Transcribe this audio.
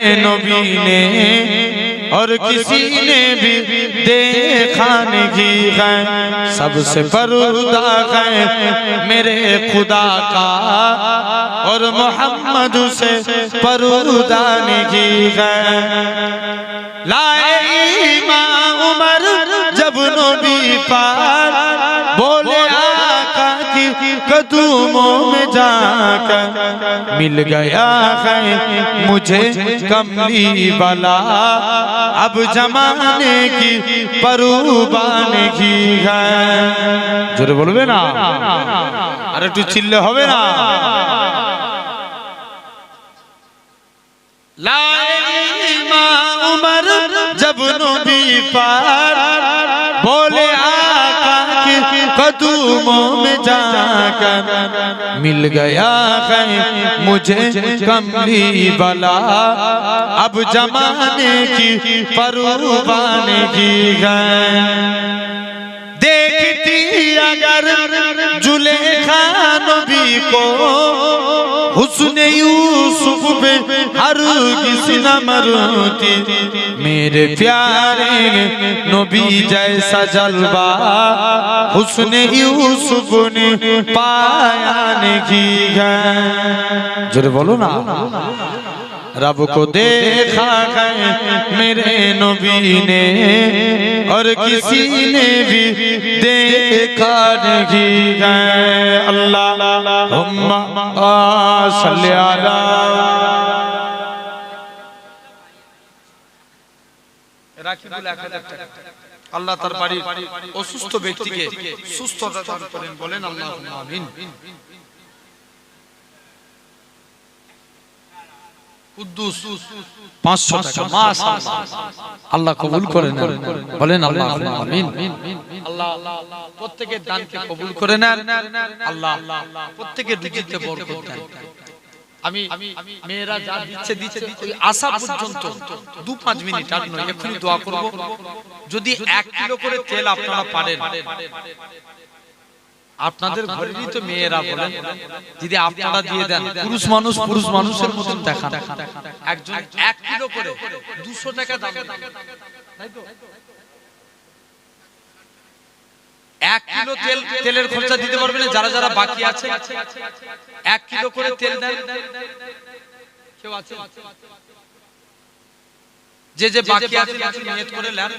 نبی نے اور کسی نے بھی دیکھا نہیں ہے۔ سب سے پردہ ہے میرے خدا کا اور محمد سے پردہ نہیں ہے۔ لائے امام عمر جب نبی پاک कदमों में जाकर मिल गया है मुझे कमली वाला अब जमाने की परूबाने की है जोरे बोलबे ना अरे तू चिल्ले होवे ना लाई माँ उमर जब नबी पाए مخدوموں میں جا کر مل گیا ہے مجھے کملی بلا اب جمانے کی پروبانے کی گئے دیکھتی اگر جلے خانبی کو हुस्न यूसुफ पे हर किसी न मरती मेरे प्यारे नबी जैसा जलवा हुस्न यूसुफ ने पाया नहीं है जोरे बोलो ना رب کو دیکھا ہے میرے نبی نے اور کسی نے بھی دیکھا نہیں ہے۔ اللہ صلی اللہ আল্লাহ سستو بیٹی کے سستو সুস্থতা দান بولین اللہ আল্লাহ آمین۔ পাঁচশো টাকা মাশাআল্লাহ আল্লাহ কবুল করে নেন। বলেন আল্লাহ আমিন আল্লাহ প্রত্যেকের দানকে কবুল করে নেন। আল্লাহ প্রত্যেকের রুজিতে বরকত দেন। আমি মেয়েরা যা দিচ্ছে দিচ্ছে ওই আসা পর্যন্ত দু পাঁচ মিনিট আর নয় এক্ষুনি দোয়া করব। যদি এক কিলো করে তেল আপনারা পারেন। আপনাদের ঘরেরই তো মেয়েরা বলেন। যদি আপনারা দিয়ে দেন পুরুষ মানুষ পুরুষ মানুষের মতন দেখান। একজন এক কিলো করে দুশো টাকা দাম। এক কিলো তেল তেলের খরচা দিতে পারবেন যারা যারা বাকি আছে। এক কিলো করে তেল দেন। কেউ আছে? যে যে বাকি আছে নিয়ত করে নেন।